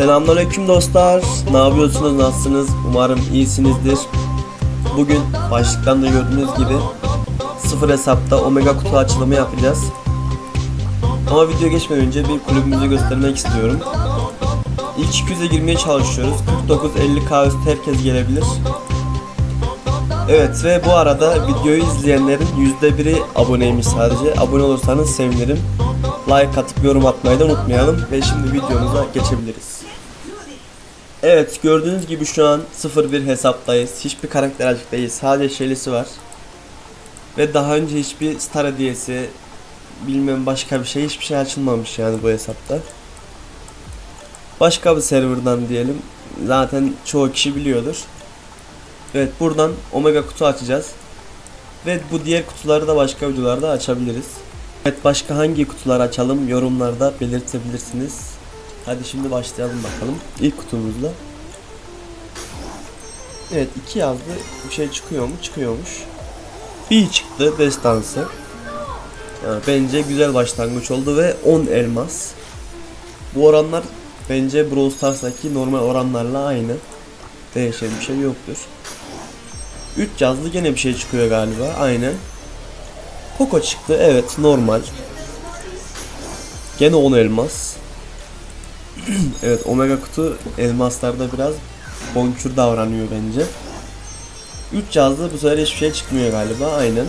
Selamünaleyküm dostlar. Ne yapıyorsunuz? Nasılsınız? Umarım iyisinizdir. Bugün başlıktan da gördüğünüz gibi sıfır hesapta Omega kutu açılımı yapacağız. Ama video geçmeden önce bir kulübümüzü göstermek istiyorum. İlk 200'e girmeye çalışıyoruz. 49-50k üstü herkes gelebilir. Evet ve bu arada videoyu izleyenlerin %1'i aboneymiş sadece. Abone olursanız sevinirim. Like atıp yorum atmayı da unutmayalım. Ve şimdi videomuza geçebiliriz. Evet gördüğünüz gibi şu an 01 hesaptayız. Hiçbir karakter açık değil. Sadece Shelly'si var. Ve daha önce hiçbir star hediyesi bilmem başka bir şey hiçbir şey açılmamış yani bu hesapta. Başka bir serverdan diyelim. Zaten çoğu kişi biliyordur. Evet buradan omega kutu açacağız. Ve bu diğer kutuları da başka videolarda açabiliriz. Evet başka hangi kutular açalım yorumlarda belirtebilirsiniz. Hadi şimdi başlayalım bakalım. İlk kutumuzla. Evet iki yazdı. Bir şey çıkıyor mu? Çıkıyormuş. Bir çıktı destansı. Yani bence güzel başlangıç oldu ve 10 elmas. Bu oranlar bence Brawl Stars'taki normal oranlarla aynı. Değişen bir şey yoktur. 3 yazdı gene bir şey çıkıyor galiba. Aynen. Poco çıktı. Evet normal. Gene 10 elmas. evet omega kutu elmaslarda biraz bonkür davranıyor bence. 3 yazdı bu sefer hiçbir şey çıkmıyor galiba. Aynen.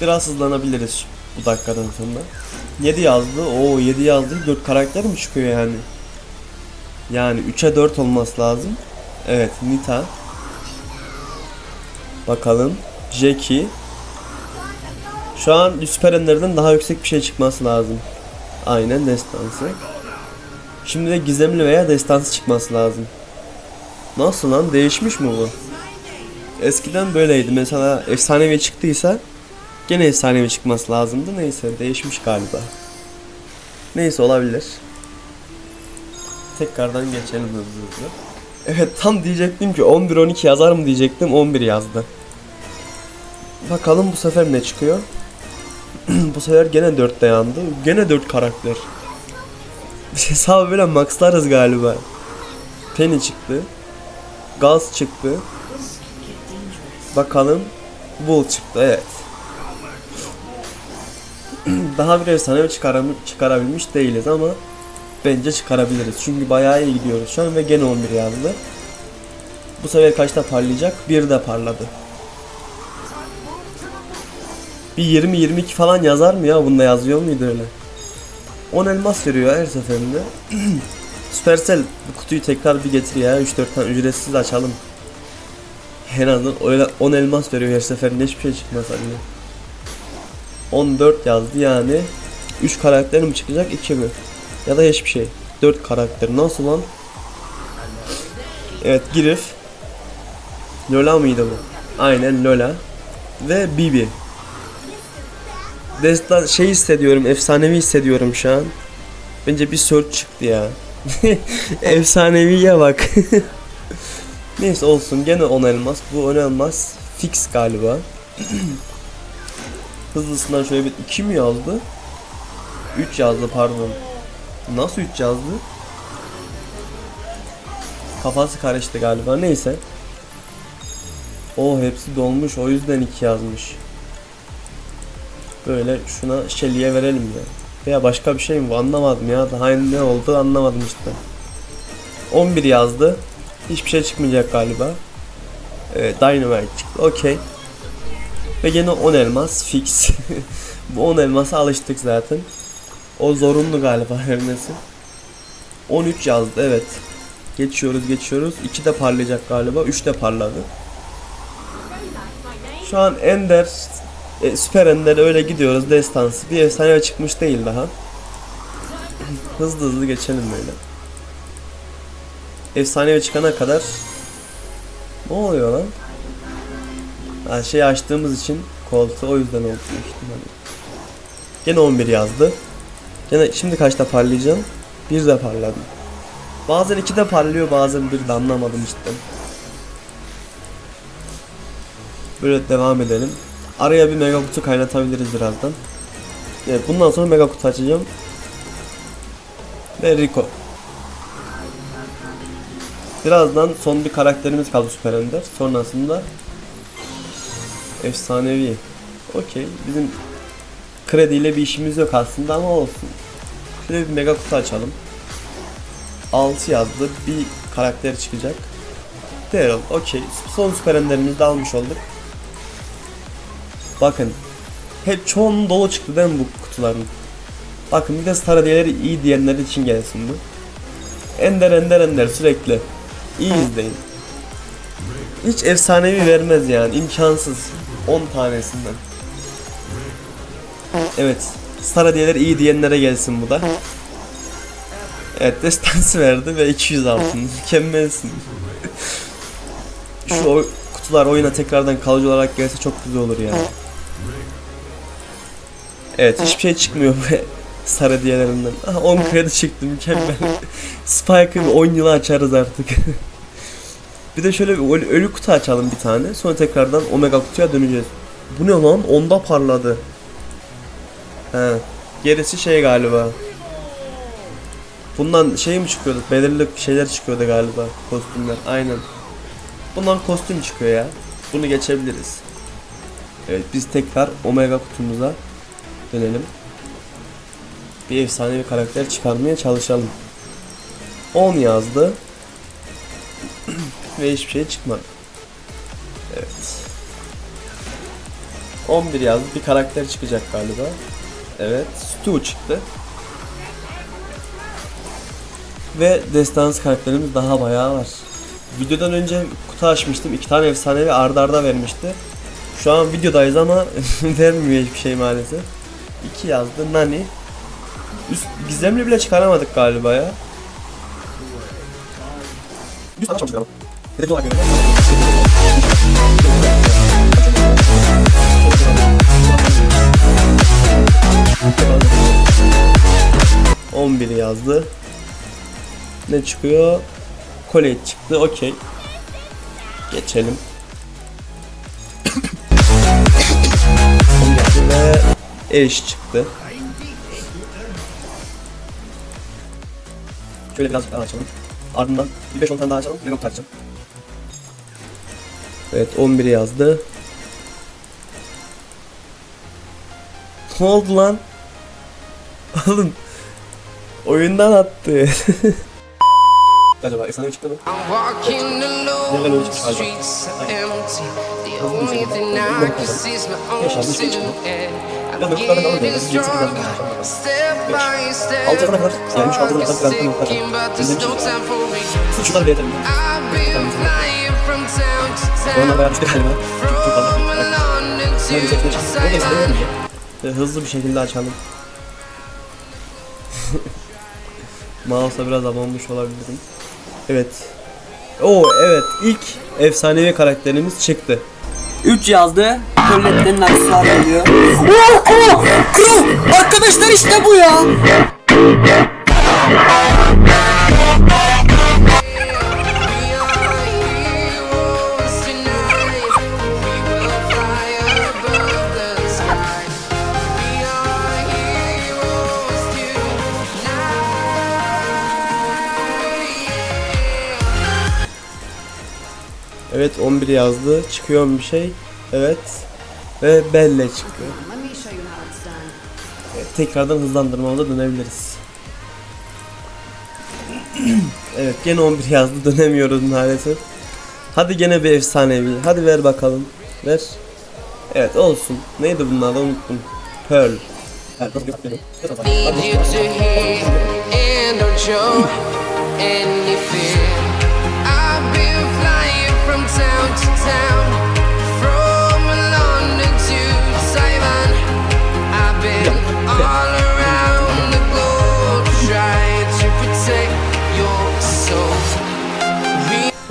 Biraz hızlanabiliriz bu dakikadan sonra. 7 yazdı. Oo 7 yazdı. 4 karakter mi çıkıyor yani? Yani 3'e 4 olması lazım. Evet Nita. Bakalım. Jackie. Şu an süper enlerden daha yüksek bir şey çıkması lazım. Aynen destansı. Şimdi de gizemli veya destansı çıkması lazım. Nasıl lan? Değişmiş mi bu? Eskiden böyleydi. Mesela efsanevi çıktıysa gene efsanevi çıkması lazımdı. Neyse değişmiş galiba. Neyse olabilir. Tekrardan geçelim hızlı hızlı. Evet tam diyecektim ki 11-12 yazar mı diyecektim 11 yazdı. Bakalım bu sefer ne çıkıyor. bu sefer gene 4'te yandı. Gene 4 karakter. Hesabı böyle maxlarız galiba. Penny çıktı. Gaz çıktı. Bakalım. Bull çıktı evet. Daha bir efsane çıkarabilmiş değiliz ama bence çıkarabiliriz. Çünkü bayağı iyi gidiyoruz şu an ve gene 11 yazdı. Bu sefer kaçta parlayacak? Bir de parladı. Bir 20-22 falan yazar mı ya? Bunda yazıyor muydu öyle? 10 elmas veriyor her seferinde. Supercell bu kutuyu tekrar bir getir ya. 3-4 tane ücretsiz açalım. En azından öyle 10 elmas veriyor her seferinde hiçbir şey çıkmaz hadi. 14 yazdı yani. 3 karakter mi çıkacak 2 mi? Ya da hiçbir şey. 4 karakter nasıl lan? Evet Girif. Lola mıydı bu? Aynen Lola. Ve Bibi. Destan şey hissediyorum, efsanevi hissediyorum şu an. Bence bir search çıktı ya. Efsaneviye bak. Neyse olsun gene 10 elmas. Bu 10 elmas fix galiba. Hızlısından şöyle bir 2 mi yazdı? 3 yazdı pardon. Nasıl 3 yazdı? Kafası karıştı galiba. Neyse. O hepsi dolmuş. O yüzden 2 yazmış. Böyle şuna Shelly'e verelim ya. Veya başka bir şey mi anlamadım ya. Daha ne oldu anlamadım işte. 11 yazdı. Hiçbir şey çıkmayacak galiba. Evet Dynamite çıktı. Okey. Ve gene 10 elmas fix. bu 10 elmasa alıştık zaten. O zorunlu galiba vermesi. 13 yazdı evet. Geçiyoruz geçiyoruz. 2 de parlayacak galiba. 3 de parladı. Şu an Ender e, Süper öyle gidiyoruz destansı. Bir efsane çıkmış değil daha. hızlı hızlı geçelim böyle. Efsane çıkana kadar ne oluyor lan? Ha, şey açtığımız için koltuğu o yüzden oldu ihtimalle. Gene 11 yazdı. Gene şimdi kaçta parlayacağım? Bir de parladım. Bazen iki de parlıyor bazen bir de anlamadım işte. Böyle devam edelim. Araya bir mega kutu kaynatabiliriz birazdan. Evet bundan sonra mega kutu açacağım. Ve Rico. Birazdan son bir karakterimiz kaldı Süper Ender. Sonrasında efsanevi. Okey. Bizim krediyle bir işimiz yok aslında ama olsun. Şöyle bir mega kutu açalım. 6 yazdı. Bir karakter çıkacak. Daryl. Okey. Son Süper Ender'imizi de almış olduk. Bakın. Hep çoğunun dolu çıktı değil mi bu kutuların? Bakın bir de star hediyeleri iyi diyenler için gelsin bu. Ender ender ender sürekli. İyi izleyin. Hiç efsanevi vermez yani imkansız. 10 tanesinden. Evet. Star hediyeleri iyi diyenlere gelsin bu da. Evet destansı verdi ve 200 altın. Mükemmelsin. Şu kutular oyuna tekrardan kalıcı olarak gelse çok güzel olur yani. Evet hiçbir şey çıkmıyor bu sarı hediyelerinden. Aha 10 kredi çıktı mükemmel. Spike'ı 10 yıla açarız artık. bir de şöyle bir ölü, ölü kutu açalım bir tane. Sonra tekrardan omega kutuya döneceğiz. Bu ne lan? Onda parladı. He. Gerisi şey galiba. Bundan şey mi çıkıyordu? Belirli şeyler çıkıyordu galiba. Kostümler. Aynen. Bundan kostüm çıkıyor ya. Bunu geçebiliriz. Evet biz tekrar omega kutumuza dönelim. Bir efsane bir karakter çıkarmaya çalışalım. 10 yazdı. Ve hiçbir şey çıkmadı. Evet. 11 yazdı. Bir karakter çıkacak galiba. Evet. Stu çıktı. Ve destansı karakterimiz daha bayağı var. Videodan önce kutu açmıştım. iki tane efsanevi arda arda vermişti. Şu an videodayız ama vermiyor hiçbir şey maalesef. 2 yazdı. Nani. Üst gizemli bile çıkaramadık galiba ya. Biz sana çıkaralım. Hedef olarak göre. 11 yazdı. Ne çıkıyor? Colette çıktı. Okey. Geçelim. Ve Ash çıktı. Şöyle birazcık daha açalım. Ardından bir 5-10 tane daha açalım. Mega kutu açacağım. Evet 11 yazdı. Ne oldu lan? Oğlum oyundan attı. Acaba efsane çıktı mı? I'm walking alone, the streets are empty. The by step. Altına kadar gelmiş, altına kadar time for me. Suçlar to Oyunlar bayağı düştü galiba. Hızlı bir şekilde açalım. Mouse'a biraz abanmış olabilirim. Evet. Oo evet ilk efsanevi karakterimiz çıktı. 3 yazdı. Kölletlerin aksesuarı oluyor. Oh, oh, kral! Arkadaşlar işte bu ya. Evet 11 yazdı. Çıkıyor bir şey? Evet. Ve Belle çıktı. Evet, tekrardan hızlandırmamıza dönebiliriz. evet gene 11 yazdı dönemiyoruz maalesef. Hadi gene bir efsanevi. Hadi ver bakalım. Ver. Evet olsun. Neydi bunlar unuttum. Pearl. Need.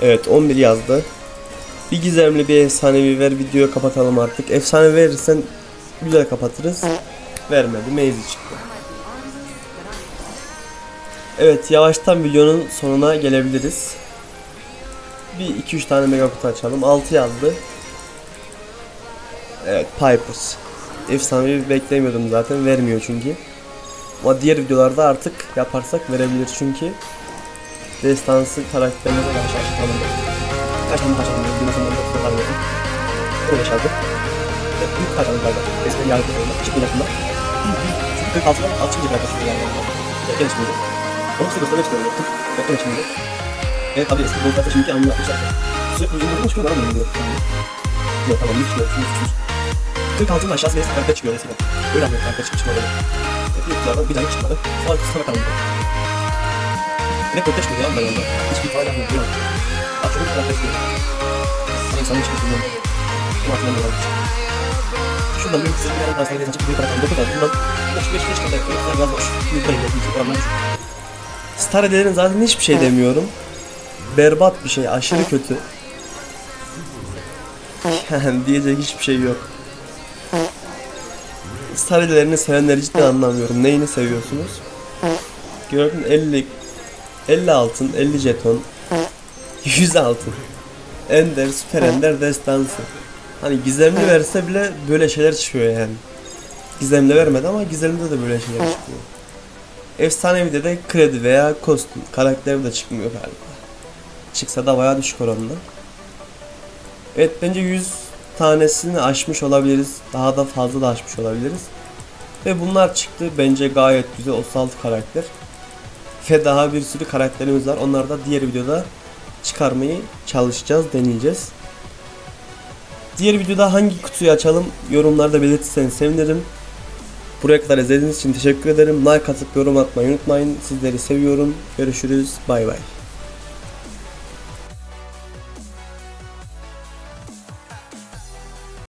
Evet 11 yazdı. Bir gizemli bir efsanevi ver videoyu kapatalım artık. Efsane verirsen güzel kapatırız. Vermedi. Maze çıktı. Evet yavaştan videonun sonuna gelebiliriz. Bir 2-3 tane mega kutu açalım. 6 yazdı. Evet Pipers. Efsanevi beklemiyordum zaten. Vermiyor çünkü. Ama diğer videolarda artık yaparsak verebilir çünkü. Destansı karakterine de karşı açıklamadı. Kaç tane kaç tane bir insanın da tutar mıydı? Öyle şarkı. Ve bu kaç tane galiba. Eskiden yargı oyunda çıkmayacakında. Çünkü 46'da açınca karaktersi yani. Gel şimdi. Onu size göstermek istiyorum. Yaptım. Gel şimdi. Evet tabii eski bozlarda şimdiki anı yapmışlar. Sürekli uzun uzun çıkıyor bana diyor. Yok tamam hiç yok. Hiç hiç. 46'nın aşağısı neyse karakter çıkıyor mesela. Öyle anlıyor karakter çıkmış çıkmadı. Hep yurtlardan bir tane çıkmadı. Sonra kısmına kaldı. Direkt karakter çıkıyor ya ben onda. Hiçbir ifade yapmıyor. Atıyorum karakter çıkıyor. Ama insanın çıkıyor. Ama hatırlamıyorum. Şuradan bir kısım yerden daha sayıda çıkıyor. Bir karakter dokuz aldı. Bundan 5 5 5 kadar. Bunlar biraz boş. Bir yukarı gidiyor. Bir düşük. Star Ede'lerin zaten hiçbir şey demiyorum. Berbat bir şey, aşırı kötü. Yani diyecek hiçbir şey yok. Star Ede'lerini sevenleri cidden anlamıyorum. Neyini seviyorsunuz? Gördün 50 50 altın, 50 jeton, 100 altın. Ender, süper ender, destansı. Hani gizemli verse bile böyle şeyler çıkıyor yani. Gizemli vermedi ama gizemli de böyle şeyler çıkıyor. Efsanevi de kredi veya kostüm. Karakteri de çıkmıyor galiba. Çıksa da bayağı düşük oranda. Evet bence 100 tanesini aşmış olabiliriz. Daha da fazla da aşmış olabiliriz. Ve bunlar çıktı. Bence gayet güzel 36 karakter. Ve daha bir sürü karakterimiz var. Onları da diğer videoda çıkarmayı çalışacağız, deneyeceğiz. Diğer videoda hangi kutuyu açalım yorumlarda belirtirseniz sevinirim. Buraya kadar izlediğiniz için teşekkür ederim. Like atıp yorum atmayı unutmayın. Sizleri seviyorum. Görüşürüz. Bay bay.